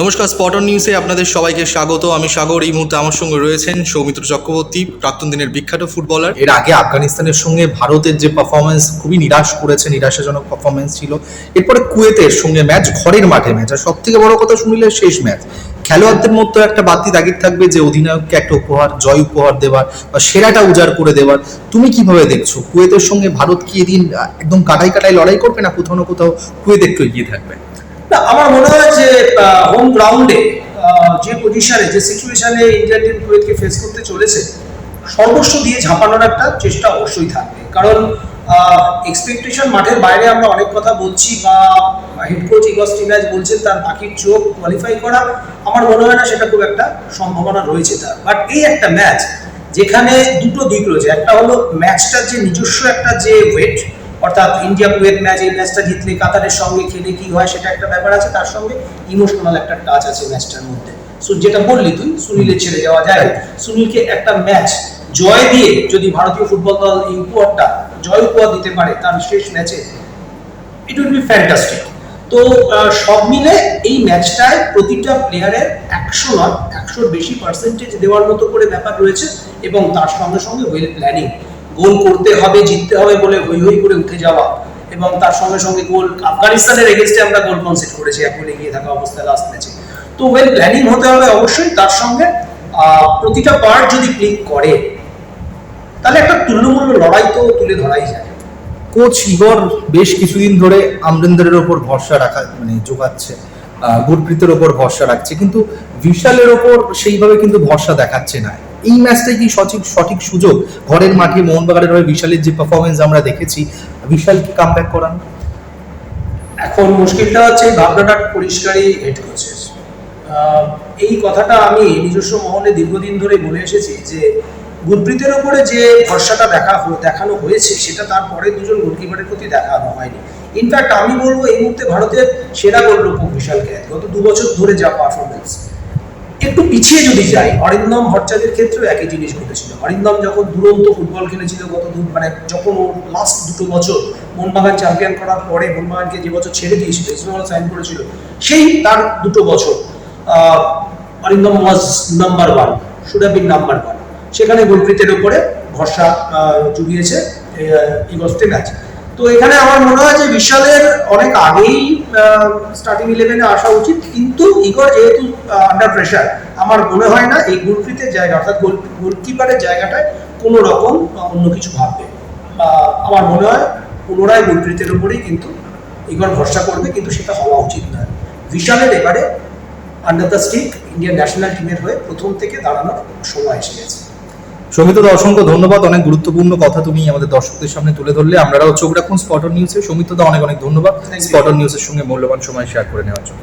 নমস্কার, স্পটন নিউজে আপনাদের সবাইকে স্বাগত। আমি সাগর, এই মুহূর্তে আমার সঙ্গে রয়েছেন সৌমিত্র চক্রবর্তী, প্রাক্তন দিনের বিখ্যাত ফুটবলার। এর আগে আফগানিস্তানের সঙ্গে ভারতের যে পারফরমেন্স খুবই নিরাশ করেছে, নিরাশাজনক পারফরমেন্স ছিল। এরপরে কুয়েতের সঙ্গে ম্যাচ, ঘরের মাঠে ম্যাচ। আর সব থেকে বড় কথা শুনিলে শেষ ম্যাচ। খেলোয়াড়দের মধ্যে একটা বাড়তি তাগিদ থাকবে যে, অধিনায়ককে একটা উপহার, জয় উপহার দেওয়ার বা সেরাটা উজাড় করে দেওয়ার তুমি কীভাবে দেখছ? কুয়েতের সঙ্গে ভারত কি এদিন একদম কাটাই কাটাই লড়াই করবে না কোথাও না কোথাও? কুয়েত একটু এগিয়ে থাকবে। না, আমার মনে হয় যে হোম গ্রাউন্ডে যে পজিশনে যে সিচুয়েশনে ইন্ডিয়ান টিম কুয়েতকে ফেস করতে চলেছে, সর্বস্ব দিয়ে ঝাঁপানোর একটা চেষ্টা অবশ্যই থাকবে। কারণ এক্সপেকটেশন মাঠের বাইরে আমরা অনেক কথা বলছি বা হেড কোচ ইগস টিম্যাচ বলছেন, তার বাকির চোখ কোয়ালিফাই করা, আমার মনে হয় না সেটা খুব একটা সম্ভাবনা রয়েছে তার। বাট এই একটা ম্যাচ যেখানে দুটো দিক রয়েছে, একটা হলো ম্যাচটার যে নিজস্ব একটা যে ওয়েট অর্থাৎ ইন্ডিয়া কুয়েত ম্যাচ এই ম্যাচটা জিতলে কাতারের সঙ্গে খেলে কি হয় সেটা একটা ব্যাপার আছে, তার সঙ্গে ইমোশনাল একটা টাচ আছে ম্যাচটার মধ্যে। সো যেটা বললি তুই, সুনীলের ছেড়ে যাওয়া যায়। সুনীলকে একটা ম্যাচ জয় দিয়ে যদি ভারতীয় ফুটবল দল এই উপহারটা, জয় উপহার দিতে পারে তার শেষ ম্যাচে ইট উইল বি ফ্যান্টাস্টিক তো সব মিলে এই ম্যাচটায় প্রতিটা প্লেয়ারের একশো নয়, একশোর বেশি পার্সেন্টেজ দেওয়ার মতো করে ব্যাপার রয়েছে এবং তার সঙ্গে সঙ্গে ওয়েল প্ল্যানিং গোল করতে হবে, জিততে হবে বলে হই হই করে উঠে যাওয়া এবং তার সঙ্গে সঙ্গে গোল আফগানিস্তানের এগেনস্টে আমরা গোল কনসিড করেছি এখন এগিয়ে থাকা অবস্থায় লাস্ট ম্যাচে তো ওয়েল প্ল্যানিং হতে হবে অবশ্যই তার সঙ্গে প্রতিটা পার্ট যদি ক্লিক করে, তাহলে একটা তুল্যমূল্য লড়াই তো তুলে ধরাই যায়। কোচ ইগর বেশ কিছুদিন ধরে আমরিন্দরের ওপর ভরসা রাখা মানে যোগাচ্ছে গুরপ্রীতের ওপর ভরসা রাখছে, কিন্তু বিশালের ওপর সেইভাবে কিন্তু ভরসা দেখাচ্ছে না। এই ম্যাচটাই কি সঠিক সঠিক সুযোগ? ঘরের মাঠে মোহনবাগানের হয়ে বিশালের যে পারফরমেন্স আমরা দেখেছি বিশালকে কাম ব্যাক করানো? এখন মুশকিলটা হচ্ছে ভাবনাটা পরিষ্কারই হেড কোচের এই কথাটা আমি নিজস্ব মহলে দীর্ঘদিন ধরে বলে এসেছি যে, গুরপ্রীতের ওপরে যে ভরসাটা দেখা দেখানো হয়েছে, সেটা তারপরে দুজন গোলকিপারের প্রতি দেখানো হয়নি। ইনফ্যাক্ট আমি বলব এই মুহূর্তে ভারতের সেরা গোলরক্ষক বিশাল ক্যাথ গত দু বছর ধরে যা পারফরমেন্স একটু পিছিয়ে যদি যাই, অরিন্দম ভট্টাচার্যের ক্ষেত্রেও একই জিনিস ঘটেছিল। অরিন্দম যখন দুরন্ত ফুটবল খেলেছিল গত দু মানে যখন ও লাস্ট দুটো বছর মোহনবাগান চ্যাম্পিয়ন করার পরে মোহনবাগানকে যে বছর ছেড়ে দিয়েছিল ইসমাল সাইন করেছিল, সেই তার দুটো বছর Arindam was number one should have been number one সেখানে গোলপ্রীতের উপরে ভরসা জুগিয়েছে ইগস্টে ম্যাচ তো এখানে আমার মনে হয় যে বিশালের অনেক আগেই স্টার্টিং ইলেভেনে আসা উচিত। কিন্তু ইগর যেহেতু আন্ডার প্রেশার আমার মনে হয় না এই গোলফ্রিতের জায়গা, অর্থাৎ গোল, গোলকিপারের জায়গাটায় কোনো রকম অন্য কিছু ভাববে। আমার মনে হয় পুনরায় গোলপ্রিতের উপরেই কিন্তু ইগর ভরসা করবে, কিন্তু সেটা হওয়া উচিত নয়। বিশালের এবারে under the stick Indian national টিমের হয়ে প্রথম থেকে দাঁড়ানোর সময় এসে গেছে। সৌমিত দা অসংখ্য ধন্যবাদ। অনেক গুরুত্বপূর্ণ কথা তুমি আমাদের দর্শকদের সামনে তুলে ধরলে। আমরাও চোখ রাখুন স্পটন নিউজে সমিত দা অনেক অনেক ধন্যবাদ। স্পটন নিউজের সঙ্গে মূল্যবান সময় শেয়ার করে নেওয়ার জন্য।